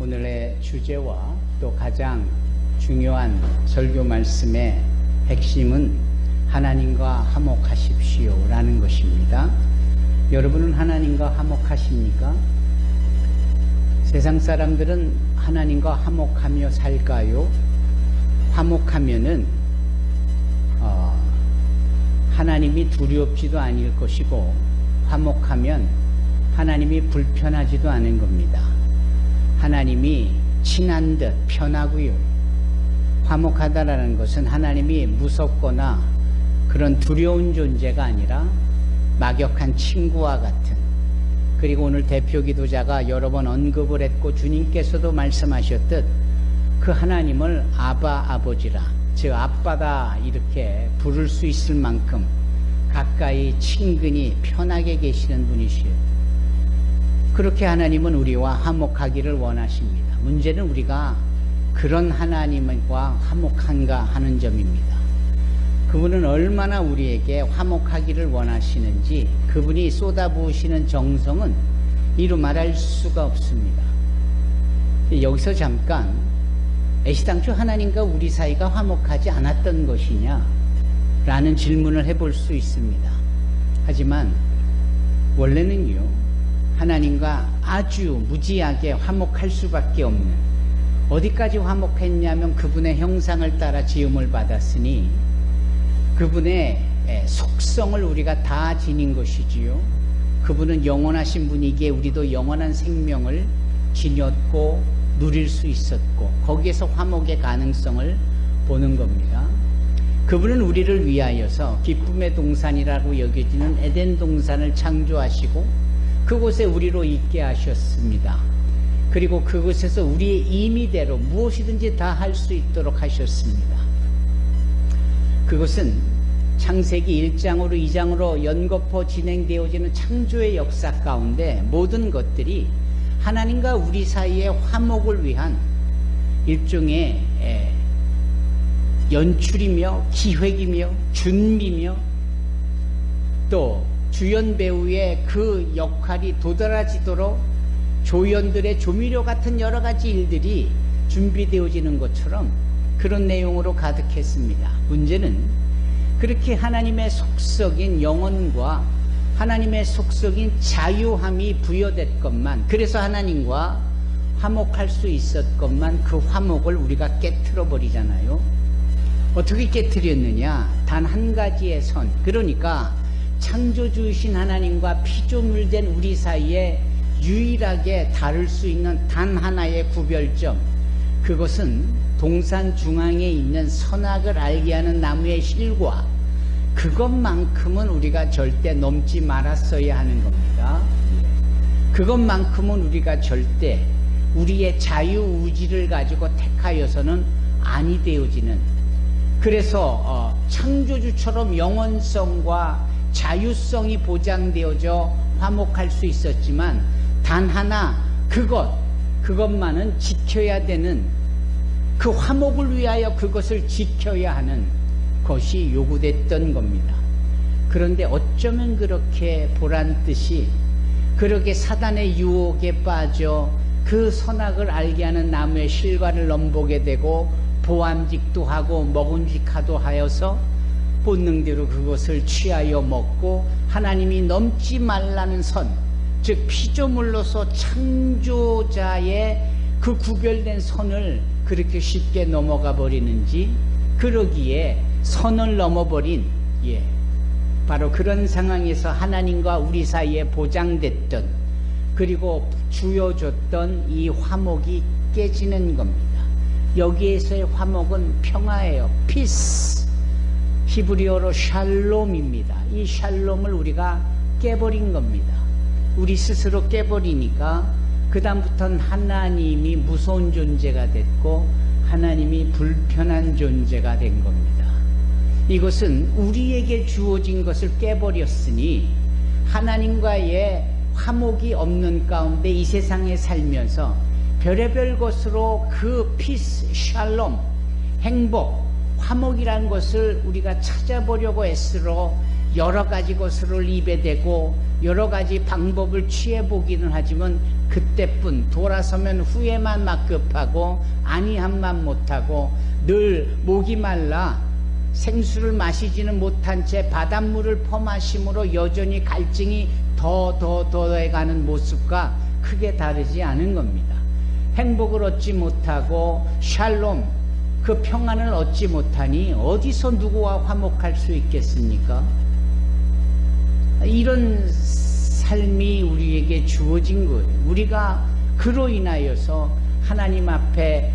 오늘의 주제와 또 가장 중요한 설교 말씀의 핵심은 하나님과 화목하십시오 라는 것입니다. 여러분은 하나님과 화목하십니까? 세상 사람들은 하나님과 화목하며 살까요? 화목하면은 어, 하나님이 두렵지도 않을 것이고 화목하면 하나님이 불편하지도 않은 겁니다. 하나님이 친한 듯 편하고요. 화목하다라는 것은 하나님이 무섭거나 그런 두려운 존재가 아니라 막역한 친구와 같은 그리고 오늘 대표 기도자가 여러 번 언급을 했고 주님께서도 말씀하셨듯 그 하나님을 아바 아버지라 즉 아빠다 이렇게 부를 수 있을 만큼 가까이 친근히 편하게 계시는 분이시요 그렇게 하나님은 우리와 화목하기를 원하십니다. 문제는 우리가 그런 하나님과 화목한가 하는 점입니다. 그분은 얼마나 우리에게 화목하기를 원하시는지 그분이 쏟아부으시는 정성은 이루 말할 수가 없습니다. 여기서 잠깐 애시당초 하나님과 우리 사이가 화목하지 않았던 것이냐 라는 질문을 해볼 수 있습니다. 하지만 원래는요 하나님과 아주 무지하게 화목할 수밖에 없는 어디까지 화목했냐면 그분의 형상을 따라 지음을 받았으니 그분의 속성을 우리가 다 지닌 것이지요. 그분은 영원하신 분이기에 우리도 영원한 생명을 지녔고 누릴 수 있었고 거기에서 화목의 가능성을 보는 겁니다. 그분은 우리를 위하여서 기쁨의 동산이라고 여겨지는 에덴 동산을 창조하시고 그곳에 우리로 있게 하셨습니다. 그리고 그곳에서 우리의 임의대로 무엇이든지 다 할 수 있도록 하셨습니다. 그것은 창세기 1장으로 2장으로 연거푸 진행되어지는 창조의 역사 가운데 모든 것들이 하나님과 우리 사이의 화목을 위한 일종의 연출이며 기획이며 준비며 또 주연 배우의 그 역할이 도달하지도록 조연들의 조미료 같은 여러 가지 일들이 준비되어지는 것처럼 그런 내용으로 가득했습니다. 문제는 그렇게 하나님의 속성인 영혼과 하나님의 속성인 자유함이 부여됐건만 그래서 하나님과 화목할 수 있었건만 그 화목을 우리가 깨트려 버리잖아요. 어떻게 깨트렸느냐? 단 한 가지의 선. 그러니까 창조주이신 하나님과 피조물된 우리 사이에 유일하게 다를 수 있는 단 하나의 구별점 그것은 동산 중앙에 있는 선악을 알게 하는 나무의 실과 그것만큼은 우리가 절대 넘지 말았어야 하는 겁니다. 그것만큼은 우리가 절대 우리의 자유의지를 가지고 택하여서는 아니 되어지는 그래서 어, 창조주처럼 영원성과 자유성이 보장되어져 화목할 수 있었지만 단 하나 그것 그것만은 지켜야 되는 그 화목을 위하여 그것을 지켜야 하는 것이 요구됐던 겁니다. 그런데 어쩌면 그렇게 보란 듯이 그렇게 사단의 유혹에 빠져 그 선악을 알게 하는 나무의 실과를 넘보게 되고 보암직도 하고 먹음직하도 하여서 본능대로 그것을 취하여 먹고 하나님이 넘지 말라는 선, 즉 피조물로서 창조자의 그 구별된 선을 그렇게 쉽게 넘어가 버리는지 그러기에 선을 넘어버린 예 바로 그런 상황에서 하나님과 우리 사이에 보장됐던 그리고 주어졌던 이 화목이 깨지는 겁니다. 여기에서의 화목은 평화예요. 피스. 히브리어로 샬롬입니다. 이 샬롬을 우리가 깨버린 겁니다. 우리 스스로 깨버리니까 그다음부터는 하나님이 무서운 존재가 됐고 하나님이 불편한 존재가 된 겁니다. 이것은 우리에게 주어진 것을 깨버렸으니 하나님과의 화목이 없는 가운데 이 세상에 살면서 별의별 것으로 그 피스, 샬롬, 행복, 화목이라는 것을 우리가 찾아보려고 애쓰러 여러 가지 것을 입에 대고 여러 가지 방법을 취해 보기는 하지만 그때뿐 돌아서면 후회만 막급하고 아니함만 못하고 늘 목이 말라 생수를 마시지는 못한 채 바닷물을 퍼마심으로 여전히 갈증이 더 더 더해가는 모습과 크게 다르지 않은 겁니다. 행복을 얻지 못하고 샬롬 그 평안을 얻지 못하니 어디서 누구와 화목할 수 있겠습니까? 이런 삶이 우리에게 주어진 거예요. 우리가 그로 인하여서 하나님 앞에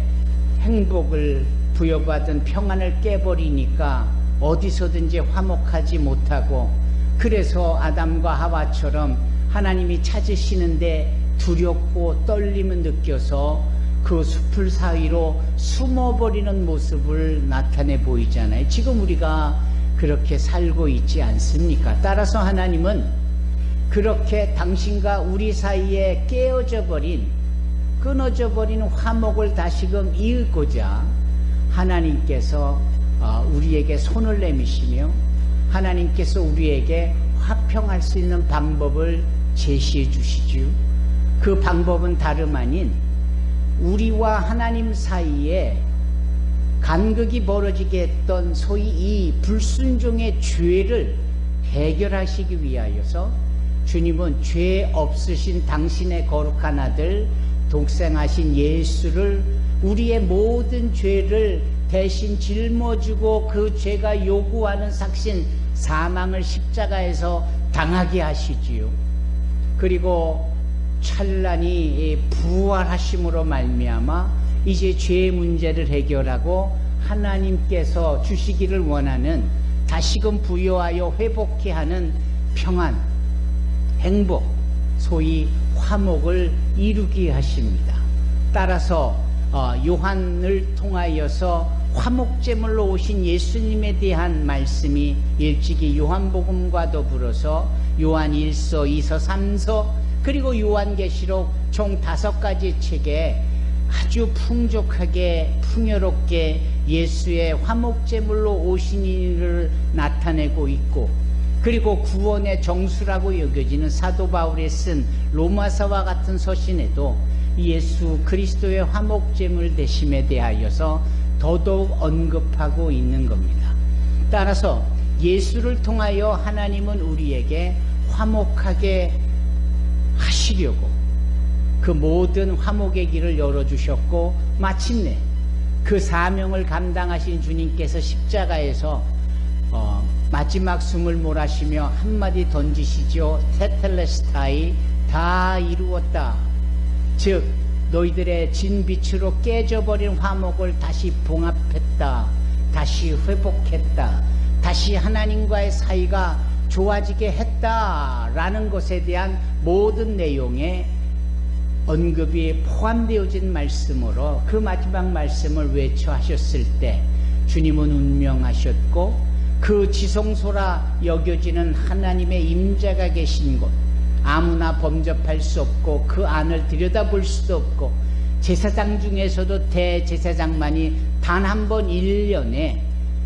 행복을 부여받은 평안을 깨버리니까 어디서든지 화목하지 못하고 그래서 아담과 하와처럼 하나님이 찾으시는데 두렵고 떨림을 느껴서 그 숲을 사이로 숨어버리는 모습을 나타내 보이잖아요. 지금 우리가 그렇게 살고 있지 않습니까? 따라서 하나님은 그렇게 당신과 우리 사이에 깨어져 버린, 끊어져 버린 화목을 다시금 이을고자 하나님께서 어, 우리에게 손을 내미시며 하나님께서 우리에게 화평할 수 있는 방법을 제시해 주시죠. 그 방법은 다름 아닌 우리와 하나님 사이에 간극이 벌어지게 했던 소위 이 불순종의 죄를 해결하시기 위하여서 주님은 죄 없으신 당신의 거룩한 아들 독생하신 예수를 우리의 모든 죄를 대신 짊어지고 그 죄가 요구하는 삭신 사망을 십자가에서 당하게 하시지요. 그리고 찬란히 부활하심으로 말미암아 이제 죄의 문제를 해결하고 하나님께서 주시기를 원하는 다시금 부여하여 회복케 하는 평안, 행복, 소위 화목을 이루게 하십니다. 따라서 어, 요한을 통하여서 화목제물로 오신 예수님에 대한 말씀이 일찍이 요한복음과 더불어서 요한 1서, 2서, 3서 그리고 요한계시록 총 다섯 가지 책에 아주 풍족하게 풍요롭게 예수의 화목제물로 오신 이를 나타내고 있고 그리고 구원의 정수라고 여겨지는 사도 바울이 쓴 로마서와 같은 서신에도 예수 그리스도의 화목제물 되심에 대하여서 더더욱 언급하고 있는 겁니다. 따라서 예수를 통하여 하나님은 우리에게 화목하게 하시려고 그 모든 화목의 길을 열어주셨고 마침내 그 사명을 감당하신 주님께서 십자가에서 어, 마지막 숨을 몰아쉬며 한마디 던지시죠. 테텔레스타이 다 이루었다. 즉 너희들의 진빛으로 깨져버린 화목을 다시 봉합했다. 다시 회복했다. 다시 하나님과의 사이가 좋아지게 했다라는 것에 대한 모든 내용에 언급이 포함되어진 말씀으로 그 마지막 말씀을 외쳐하셨을 때 주님은 운명하셨고 그 지성소라 여겨지는 하나님의 임자가 계신 곳 아무나 범접할 수 없고 그 안을 들여다볼 수도 없고 제사장 중에서도 대제사장만이 단 한 번 1년에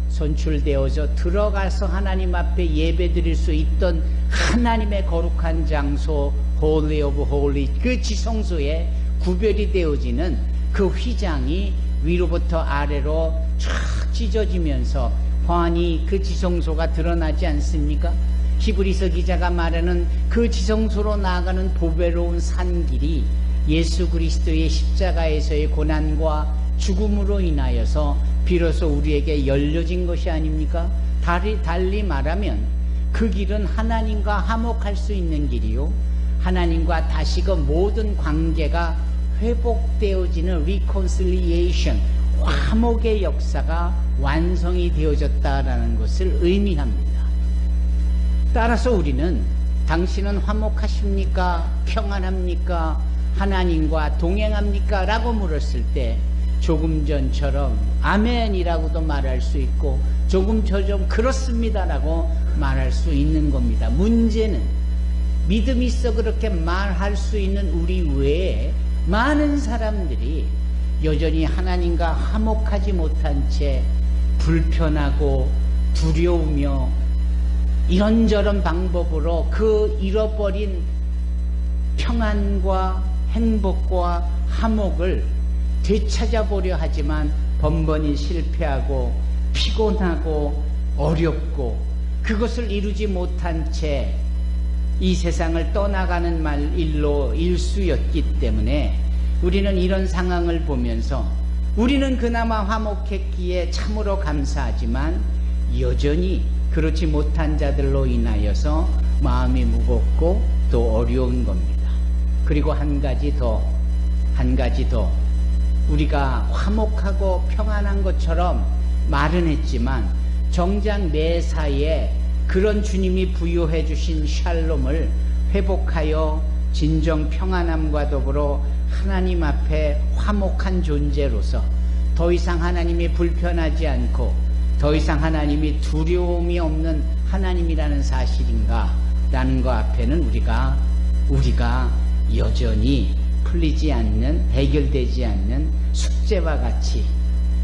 선출되어서 들어가서 하나님 앞에 예배 드릴 수 있던 하나님의 거룩한 장소 홀리 오브 홀리 그 지성소에 구별이 되어지는 그 휘장이 위로부터 아래로 쫙 찢어지면서 환히 그 지성소가 드러나지 않습니까? 히브리서 기자가 말하는 그 지성소로 나아가는 보배로운 산길이 예수 그리스도의 십자가에서의 고난과 죽음으로 인하여서 비로소 우리에게 열려진 것이 아닙니까? 달리, 달리 말하면 그 길은 하나님과 화목할 수 있는 길이요. 하나님과 다시금 모든 관계가 회복되어지는 reconciliation, 화목의 역사가 완성이 되어졌다라는 것을 의미합니다. 따라서 우리는 당신은 화목하십니까? 평안합니까? 하나님과 동행합니까? 라고 물었을 때 조금 전처럼 아멘이라고도 말할 수 있고 조금 저 좀 그렇습니다라고 말할 수 있는 겁니다. 문제는 믿음 있어 그렇게 말할 수 있는 우리 외에 많은 사람들이 여전히 하나님과 화목하지 못한 채 불편하고 두려우며 이런저런 방법으로 그 잃어버린 평안과 행복과 화목을 되찾아보려 하지만 번번이 실패하고 피곤하고 어렵고 그것을 이루지 못한 채 이 세상을 떠나가는 말 일로 일수였기 때문에 우리는 이런 상황을 보면서 우리는 그나마 화목했기에 참으로 감사하지만 여전히 그렇지 못한 자들로 인하여서 마음이 무겁고 또 어려운 겁니다. 그리고 한 가지 더, 한 가지 더. 우리가 화목하고 평안한 것처럼 말은 했지만 정작 매사에 그런 주님이 부여해 주신 샬롬을 회복하여 진정 평안함과 더불어 하나님 앞에 화목한 존재로서 더 이상 하나님이 불편하지 않고 더 이상 하나님이 두려움이 없는 하나님이라는 사실인가 라는 것 앞에는 우리가 우리가 여전히 풀리지 않는 해결되지 않는 숙제와 같이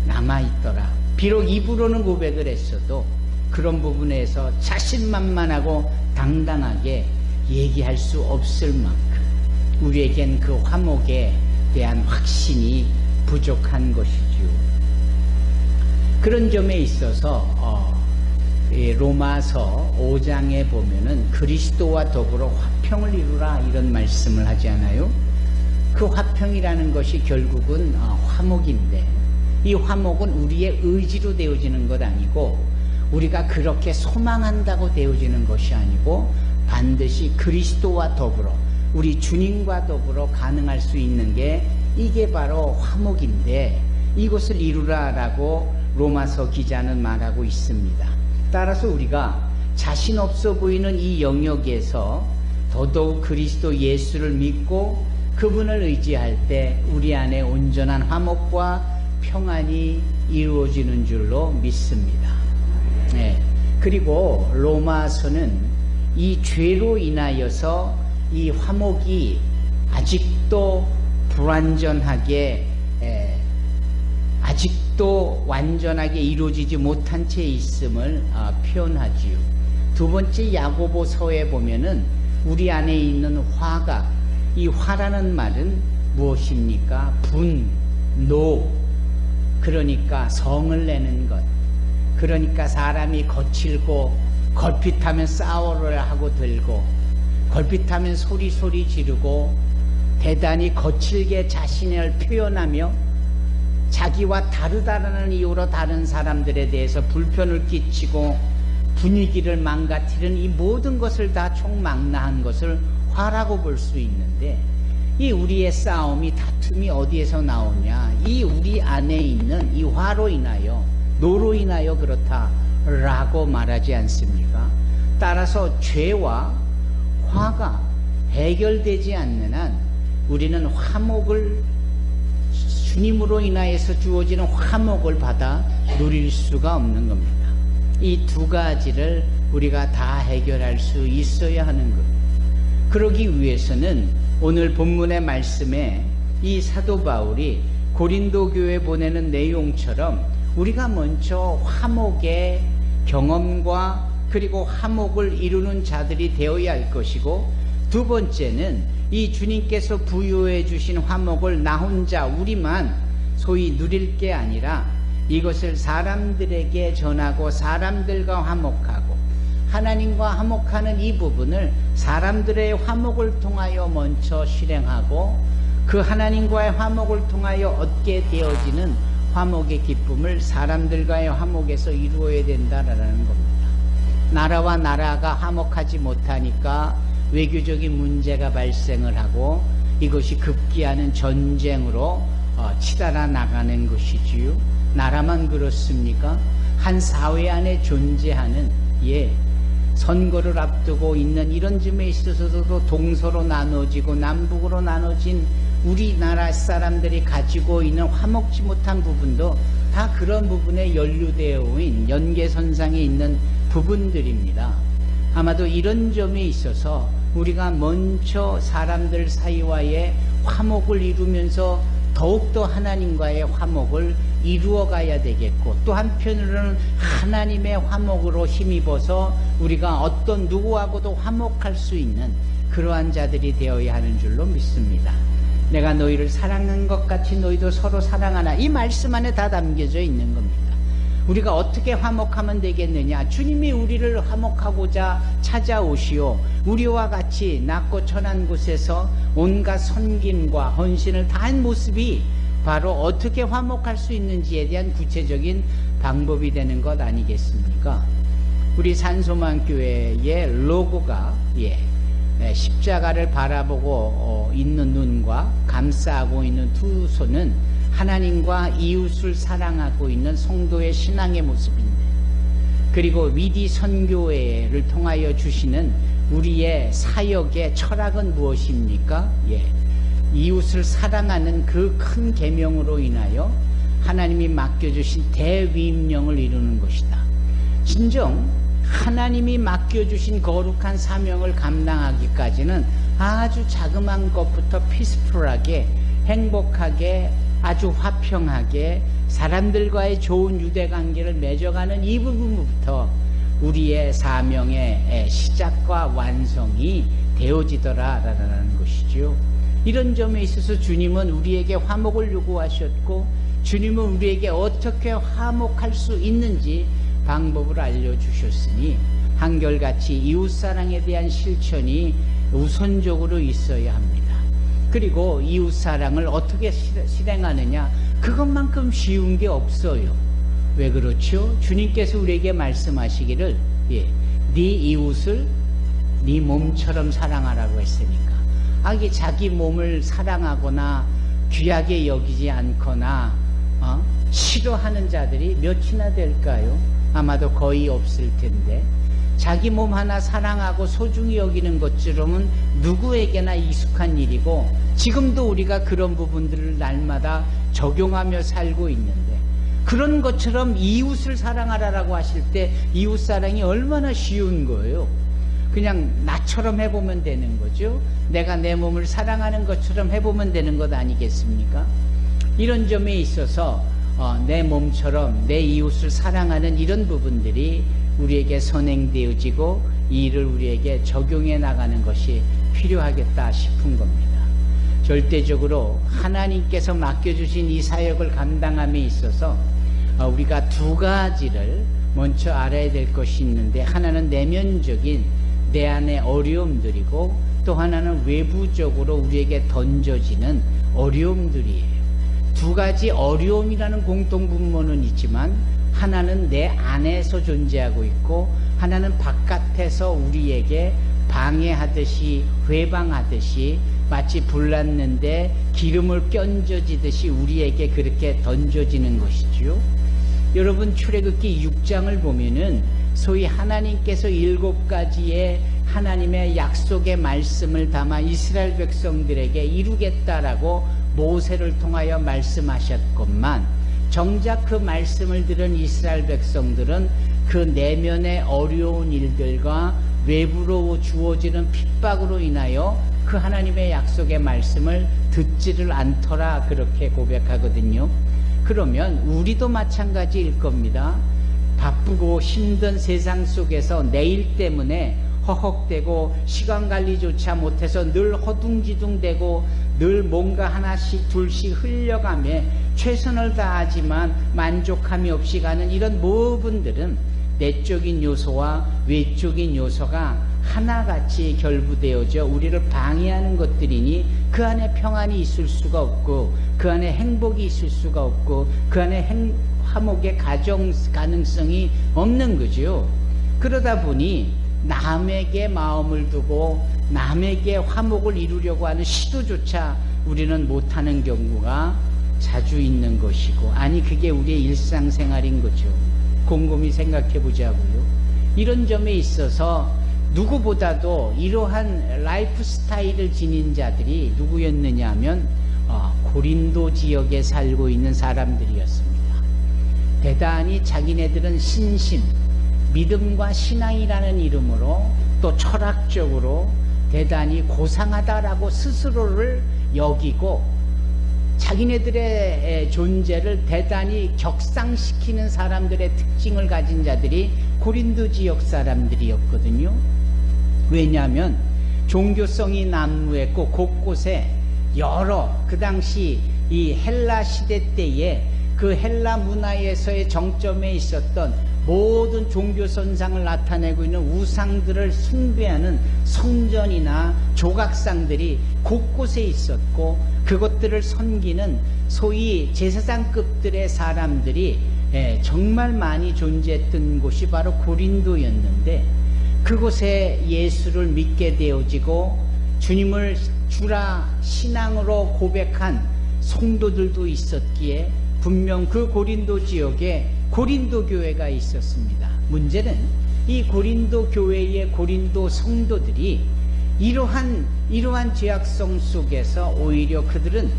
남아 있더라. 비록 입으로는 고백을 했어도 그런 부분에서 자신만만하고 당당하게 얘기할 수 없을 만큼 우리에겐 그 화목에 대한 확신이 부족한 것이지요. 그런 점에 있어서 어, 로마서 5장에 보면은 그리스도와 더불어 화평을 이루라 이런 말씀을 하지 않아요? 그 화평이라는 것이 결국은 어, 화목인데 이 화목은 우리의 의지로 되어지는 것 아니고 우리가 그렇게 소망한다고 되어지는 것이 아니고 반드시 그리스도와 더불어 우리 주님과 더불어 가능할 수 있는 게 이게 바로 화목인데 이것을 이루라라고 로마서 기자는 말하고 있습니다. 따라서 우리가 자신 없어 보이는 이 영역에서 더더욱 그리스도 예수를 믿고 그분을 의지할 때 우리 안에 온전한 화목과 평안이 이루어지는 줄로 믿습니다. 네. 그리고 로마서는 이 죄로 인하여서 이 화목이 아직도 불완전하게 에, 아직도 완전하게 이루어지지 못한 채 있음을 어, 표현하지요. 두 번째 야고보서에 보면은 우리 안에 있는 화가 이 화라는 말은 무엇입니까? 분, 노, 그러니까 성을 내는 것. 그러니까 사람이 거칠고 걸핏하면 싸우려 하고 들고 걸핏하면 소리소리 지르고 대단히 거칠게 자신을 표현하며 자기와 다르다라는 이유로 다른 사람들에 대해서 불편을 끼치고 분위기를 망가뜨리는 이 모든 것을 다 총망라한 것을 화라고 볼 수 있는데 이 우리의 싸움이 다툼이 어디에서 나오냐 이 우리 안에 있는 이 화로 인하여 노로 인하여 그렇다라고 말하지 않습니까? 따라서 죄와 화가 해결되지 않는 한 우리는 화목을 주님으로 인하여서 주어지는 화목을 받아 누릴 수가 없는 겁니다. 이 두 가지를 우리가 다 해결할 수 있어야 하는 것. 그러기 위해서는 오늘 본문의 말씀에 이 사도 바울이 고린도 교회 보내는 내용처럼 우리가 먼저 화목의 경험과 그리고 화목을 이루는 자들이 되어야 할 것이고 두 번째는 이 주님께서 부여해 주신 화목을 나 혼자 우리만 소위 누릴 게 아니라 이것을 사람들에게 전하고 사람들과 화목하고 하나님과 화목하는 이 부분을 사람들의 화목을 통하여 먼저 실행하고 그 하나님과의 화목을 통하여 얻게 되어지는 화목의 기쁨을 사람들과의 화목에서 이루어야 된다라는 겁니다. 나라와 나라가 화목하지 못하니까 외교적인 문제가 발생을 하고 이것이 급기야는 전쟁으로 어, 치달아 나가는 것이지요. 나라만 그렇습니까? 한 사회 안에 존재하는 예 선거를 앞두고 있는 이런 점에 있어서도 동서로 나눠지고 남북으로 나눠진 우리나라 사람들이 가지고 있는 화목지 못한 부분도 다 그런 부분에 연루되어 있는 연계선상에 있는 부분들입니다. 아마도 이런 점에 있어서 우리가 먼저 사람들 사이와의 화목을 이루면서 더욱더 하나님과의 화목을 이루어 가야 되겠고 또 한편으로는 하나님의 화목으로 힘입어서 우리가 어떤 누구하고도 화목할 수 있는 그러한 자들이 되어야 하는 줄로 믿습니다. 내가 너희를 사랑한 것 같이 너희도 서로 사랑하나 이 말씀 안에 다 담겨져 있는 겁니다. 우리가 어떻게 화목하면 되겠느냐? 주님이 우리를 화목하고자 찾아오시오. 우리와 같이 낮고 천한 곳에서 온갖 선김과 헌신을 다한 모습이 바로 어떻게 화목할 수 있는지에 대한 구체적인 방법이 되는 것 아니겠습니까? 우리 산소만 교회의 로고가 예, 예, 십자가를 바라보고 어, 있는 눈과 감싸고 있는 두 손은 하나님과 이웃을 사랑하고 있는 성도의 신앙의 모습인데 그리고 위디 선교회를 통하여 주시는 우리의 사역의 철학은 무엇입니까? 예. 이웃을 사랑하는 그 큰 계명으로 인하여 하나님이 맡겨주신 대위임령을 이루는 것이다. 진정 하나님이 맡겨주신 거룩한 사명을 감당하기까지는 아주 자그마한 것부터 피스풀하게 행복하게 아주 화평하게 사람들과의 좋은 유대관계를 맺어가는 이 부분부터 우리의 사명의 시작과 완성이 되어지더라라는 것이죠. 이런 점에 있어서 주님은 우리에게 화목을 요구하셨고 주님은 우리에게 어떻게 화목할 수 있는지 방법을 알려주셨으니 한결같이 이웃사랑에 대한 실천이 우선적으로 있어야 합니다. 그리고 이웃사랑을 어떻게 실행하느냐 그것만큼 쉬운 게 없어요. 왜 그렇죠? 주님께서 우리에게 말씀하시기를 예, 네 이웃을 네 몸처럼 사랑하라고 했으니까 아기 자기 몸을 사랑하거나 귀하게 여기지 않거나 어? 싫어하는 자들이 몇이나 될까요? 아마도 거의 없을 텐데 자기 몸 하나 사랑하고 소중히 여기는 것처럼은 누구에게나 익숙한 일이고 지금도 우리가 그런 부분들을 날마다 적용하며 살고 있는데 그런 것처럼 이웃을 사랑하라라고 하실 때 이웃 사랑이 얼마나 쉬운 거예요. 그냥 나처럼 해보면 되는 거죠. 내가 내 몸을 사랑하는 것처럼 해보면 되는 것 아니겠습니까? 이런 점에 있어서 어, 내 몸처럼 내 이웃을 사랑하는 이런 부분들이 우리에게 선행되어지고 이 일을 우리에게 적용해 나가는 것이 필요하겠다 싶은 겁니다. 절대적으로 하나님께서 맡겨주신 이 사역을 감당함에 있어서 어, 우리가 두 가지를 먼저 알아야 될 것이 있는데 하나는 내면적인 내 안의 어려움들이고 또 하나는 외부적으로 우리에게 던져지는 어려움들이에요. 두 가지 어려움이라는 공통분모는 있지만 하나는 내 안에서 존재하고 있고 하나는 바깥에서 우리에게 방해하듯이 회방하듯이 마치 불났는데 기름을 껴져지듯이 우리에게 그렇게 던져지는 것이죠. 여러분 출애굽기 6장을 보면은 소위 하나님께서 일곱 가지의 하나님의 약속의 말씀을 담아 이스라엘 백성들에게 이루겠다라고 모세를 통하여 말씀하셨건만 정작 그 말씀을 들은 이스라엘 백성들은 그 내면의 어려운 일들과 외부로 주어지는 핍박으로 인하여 그 하나님의 약속의 말씀을 듣지를 않더라 그렇게 고백하거든요. 그러면 우리도 마찬가지일 겁니다. 바쁘고 힘든 세상 속에서 내일 때문에 허걱대고 시간 관리조차 못해서 늘 허둥지둥대고 늘 뭔가 하나씩 둘씩 흘려가며 최선을 다하지만 만족함이 없이 가는 이런 부분들은 내적인 요소와 외적인 요소가 하나같이 결부되어져 우리를 방해하는 것들이니 그 안에 평안이 있을 수가 없고 그 안에 행복이 있을 수가 없고 그 안에 행, 화목의 가정 가능성이 없는 거죠. 그러다 보니 남에게 마음을 두고 남에게 화목을 이루려고 하는 시도조차 우리는 못하는 경우가 자주 있는 것이고 아니 그게 우리의 일상생활인 거죠. 곰곰이 생각해 보자고요. 이런 점에 있어서 누구보다도 이러한 라이프 스타일을 지닌 자들이 누구였느냐 하면 어, 고린도 지역에 살고 있는 사람들이었습니다. 대단히 자기네들은 신심, 믿음과 신앙이라는 이름으로 또 철학적으로 대단히 고상하다라고 스스로를 여기고 자기네들의 존재를 대단히 격상시키는 사람들의 특징을 가진 자들이 고린도 지역 사람들이었거든요. 왜냐하면 종교성이 난무했고 곳곳에 여러 그 당시 이 헬라 시대 때에 그 헬라 문화에서의 정점에 있었던 모든 종교 선상을 나타내고 있는 우상들을 숭배하는 성전이나 조각상들이 곳곳에 있었고 그것들을 섬기는 소위 제사장급들의 사람들이 예, 정말 많이 존재했던 곳이 바로 고린도였는데 그곳에 예수를 믿게 되어지고 주님을 주라 신앙으로 고백한 성도들도 있었기에 분명 그 고린도 지역에 고린도 교회가 있었습니다. 문제는 이 고린도 교회의 고린도 성도들이 이러한 이러한 죄악성 속에서 오히려 그들은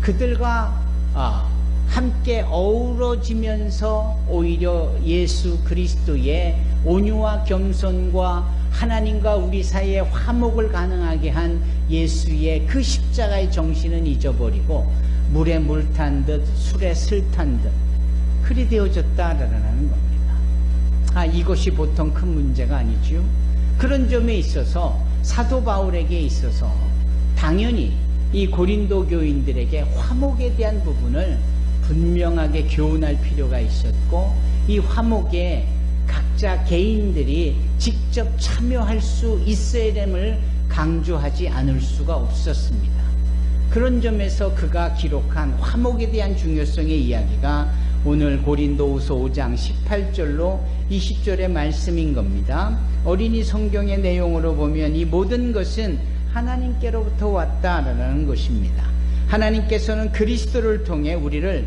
그들과 아, 함께 어우러지면서 오히려 예수 그리스도의 온유와 겸손과 하나님과 우리 사이에 화목을 가능하게 한 예수의 그 십자가의 정신은 잊어버리고 물에 물 탄 듯 술에 슬탄듯 그리 되어졌다라는 겁니다. 아, 이것이 보통 큰 문제가 아니지요. 그런 점에 있어서 사도 바울에게 있어서 당연히 이 고린도 교인들에게 화목에 대한 부분을 분명하게 교훈할 필요가 있었고 이 화목에 각자 개인들이 직접 참여할 수 있어야 됨을 강조하지 않을 수가 없었습니다. 그런 점에서 그가 기록한 화목에 대한 중요성의 이야기가 오늘 고린도후서 5장 18절로 20절의 말씀인 겁니다. 어린이 성경의 내용으로 보면 이 모든 것은 하나님께로부터 왔다라는 것입니다. 하나님께서는 그리스도를 통해 우리를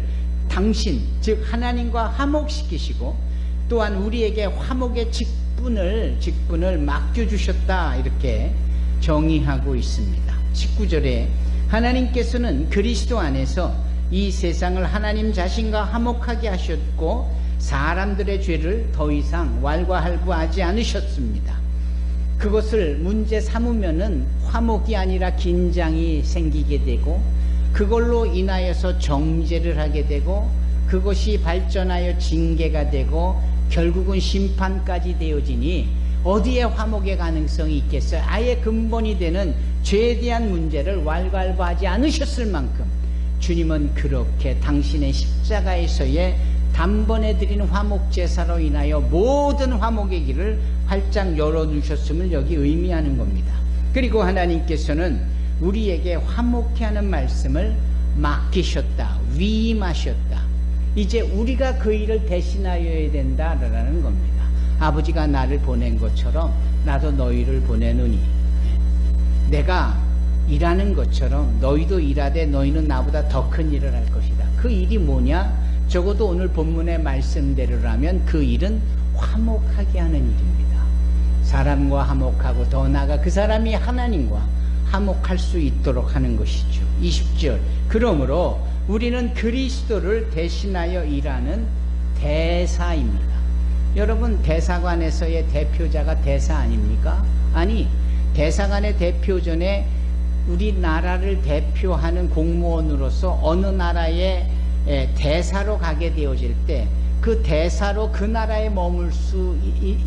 당신, 즉 하나님과 화목시키시고 또한 우리에게 화목의 직분을 직분을 맡겨 주셨다 이렇게 정의하고 있습니다. 19절에 하나님께서는 그리스도 안에서 이 세상을 하나님 자신과 화목하게 하셨고 사람들의 죄를 더 이상 왈과할구하지 않으셨습니다. 그것을 문제 삼으면은 화목이 아니라 긴장이 생기게 되고 그걸로 인하여서 정죄를 하게 되고 그것이 발전하여 징계가 되고 결국은 심판까지 되어지니 어디에 화목의 가능성이 있겠어요? 아예 근본이 되는 죄에 대한 문제를 왈가왈부하지 않으셨을 만큼 주님은 그렇게 당신의 십자가에서의 단번에 드린 화목 제사로 인하여 모든 화목의 길을 활짝 열어주셨음을 여기 의미하는 겁니다. 그리고 하나님께서는 우리에게 화목케 하는 말씀을 맡기셨다, 위임하셨다. 이제 우리가 그 일을 대신하여야 된다라는 겁니다. 아버지가 나를 보낸 것처럼 나도 너희를 보내노니 내가 일하는 것처럼 너희도 일하되 너희는 나보다 더 큰 일을 할 것이다. 그 일이 뭐냐? 적어도 오늘 본문의 말씀대로라면 그 일은 화목하게 하는 일입니다. 사람과 화목하고 더 나아가 그 사람이 하나님과 화목할 수 있도록 하는 것이죠. 20절. 그러므로 우리는 그리스도를 대신하여 일하는 대사입니다. 여러분, 대사관에서의 대표자가 대사 아닙니까? 아니, 대사관의 대표전에 우리나라를 대표하는 공무원으로서 어느 나라에 대사로 가게 되어질 때 그 대사로 그 나라에 머물 수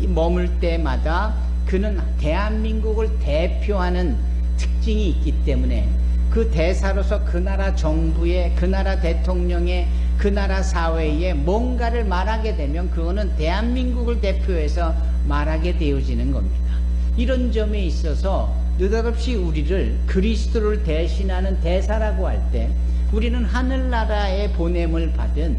머물 때마다 그는 대한민국을 대표하는 특징이 있기 때문에 그 대사로서 그 나라 정부의 그 나라 대통령의 그 나라 사회에 뭔가를 말하게 되면 그거는 대한민국을 대표해서 말하게 되어지는 겁니다. 이런 점에 있어서 느닷없이 우리를 그리스도를 대신하는 대사라고 할 때 우리는 하늘나라에 보냄을 받은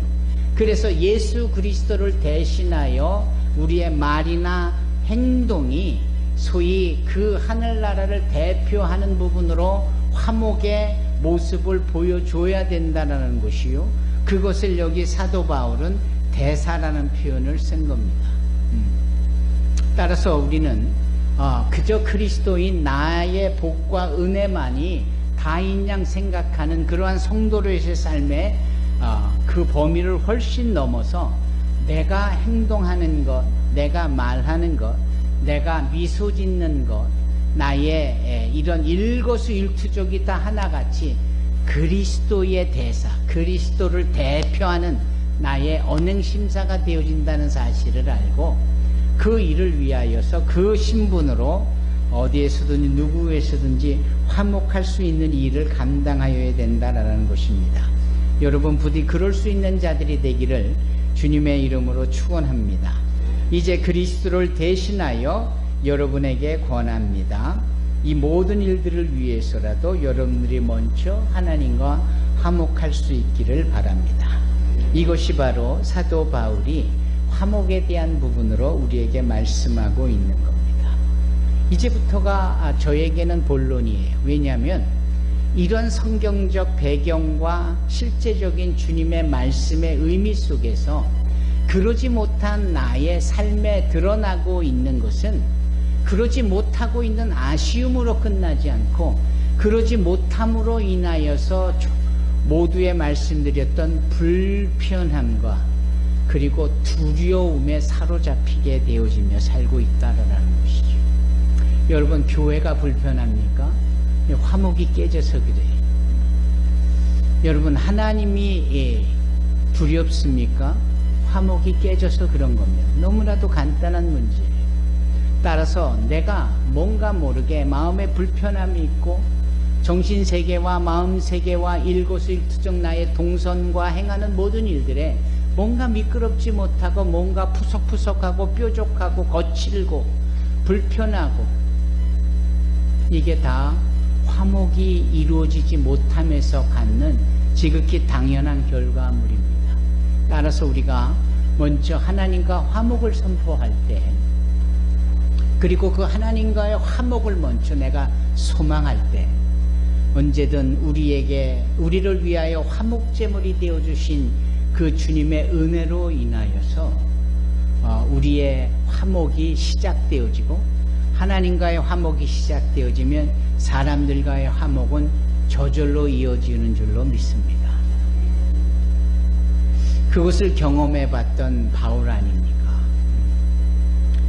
그래서 예수 그리스도를 대신하여 우리의 말이나 행동이 소위 그 하늘나라를 대표하는 부분으로 화목의 모습을 보여줘야 된다는 것이요. 그것을 여기 사도 바울은 대사라는 표현을 쓴 겁니다. 음. 따라서 우리는 어, 그저 그리스도인 나의 복과 은혜만이 다인 양 생각하는 그러한 성도로의 삶에 어, 그 범위를 훨씬 넘어서 내가 행동하는 것, 내가 말하는 것, 내가 미소 짓는 것, 나의 이런 일거수일투족이 다 하나같이 그리스도의 대사, 그리스도를 대표하는 나의 언행심사가 되어진다는 사실을 알고 그 일을 위하여서 그 신분으로 어디에서든지 누구에서든지 화목할 수 있는 일을 감당하여야 된다라는 것입니다. 여러분 부디 그럴 수 있는 자들이 되기를 주님의 이름으로 축원합니다. 이제 그리스도를 대신하여 여러분에게 권합니다. 이 모든 일들을 위해서라도 여러분들이 먼저 하나님과 화목할 수 있기를 바랍니다. 이것이 바로 사도 바울이 화목에 대한 부분으로 우리에게 말씀하고 있는 겁니다. 이제부터가 저에게는 본론이에요. 왜냐하면 이런 성경적 배경과 실제적인 주님의 말씀의 의미 속에서 그러지 못한 나의 삶에 드러나고 있는 것은 그러지 못하고 있는 아쉬움으로 끝나지 않고 그러지 못함으로 인하여서 모두의 말씀드렸던 불편함과 그리고 두려움에 사로잡히게 되어지며 살고 있다라는 것이죠. 여러분 교회가 불편합니까? 화목이 깨져서 그래요. 여러분 하나님이 예, 두렵습니까? 화목이 깨져서 그런 겁니다. 너무나도 간단한 문제예요. 따라서 내가 뭔가 모르게 마음에 불편함이 있고 정신세계와 마음세계와 일거수일투족 나의 동선과 행하는 모든 일들에 뭔가 미끄럽지 못하고 뭔가 푸석푸석하고 뾰족하고 거칠고 불편하고 이게 다 화목이 이루어지지 못함에서 갖는 지극히 당연한 결과물입니다. 따라서 우리가 먼저 하나님과 화목을 선포할 때 그리고 그 하나님과의 화목을 먼저 내가 소망할 때 언제든 우리에게 우리를 위하여 화목제물이 되어 주신 그 주님의 은혜로 인하여서 어, 우리의 화목이 시작되어지고 하나님과의 화목이 시작되어지면 사람들과의 화목은 저절로 이어지는 줄로 믿습니다. 그것을 경험해 봤던 바울 아닙니까?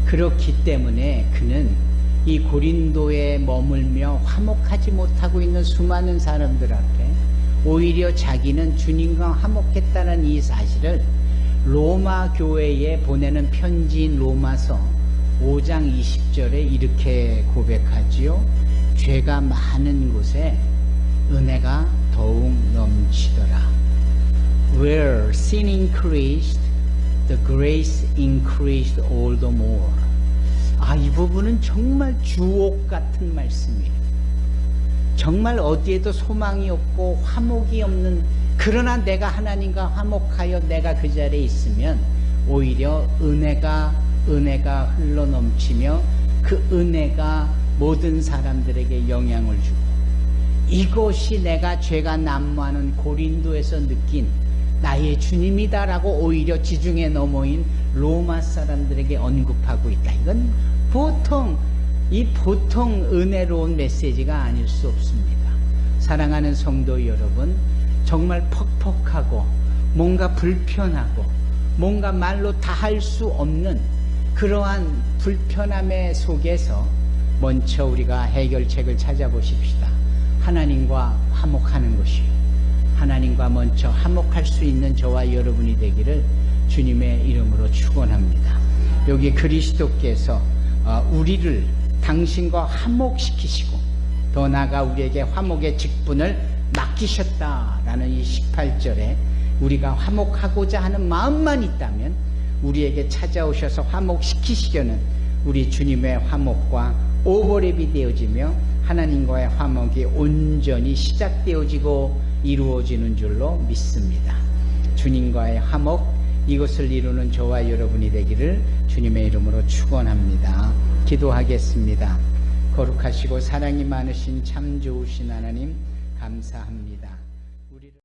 그렇기 때문에 그는 이 고린도에 머물며 화목하지 못하고 있는 수많은 사람들 앞에 오히려 자기는 주님과 화목했다는 이 사실을 로마 교회에 보내는 편지인 로마서 5장 20절에 이렇게 고백하지요. 죄가 많은 곳에 은혜가 더욱 넘치더라. Where sin increased, the grace increased all the more. 아, 이 부분은 정말 주옥 같은 말씀이에요. 정말 어디에도 소망이 없고 화목이 없는 그러나 내가 하나님과 화목하여 내가 그 자리에 있으면 오히려 은혜가 은혜가 흘러 넘치며 그 은혜가 모든 사람들에게 영향을 주고 이것이 내가 죄가 난무하는 고린도에서 느낀 나의 주님이다라고 오히려 지중해 너머인 로마 사람들에게 언급하고 있다. 이건 보통 이 보통 은혜로운 메시지가 아닐 수 없습니다. 사랑하는 성도 여러분, 정말 퍽퍽하고 뭔가 불편하고 뭔가 말로 다 할 수 없는 그러한 불편함의 속에서 먼저 우리가 해결책을 찾아보십시다. 하나님과 화목하는 것이요. 하나님과 먼저 화목할 수 있는 저와 여러분이 되기를 주님의 이름으로 축원합니다. 여기 그리스도께서 어, 우리를 당신과 화목시키시고 더 나아가 우리에게 화목의 직분을 맡기셨다라는 이 18절에 우리가 화목하고자 하는 마음만 있다면 우리에게 찾아오셔서 화목시키시려는 우리 주님의 화목과 오버랩이 되어지며 하나님과의 화목이 온전히 시작되어지고 이루어지는 줄로 믿습니다. 주님과의 화목 이것을 이루는 저와 여러분이 되기를 주님의 이름으로 축원합니다. 기도하겠습니다. 거룩하시고 사랑이 많으신 참 좋으신 하나님 감사합니다.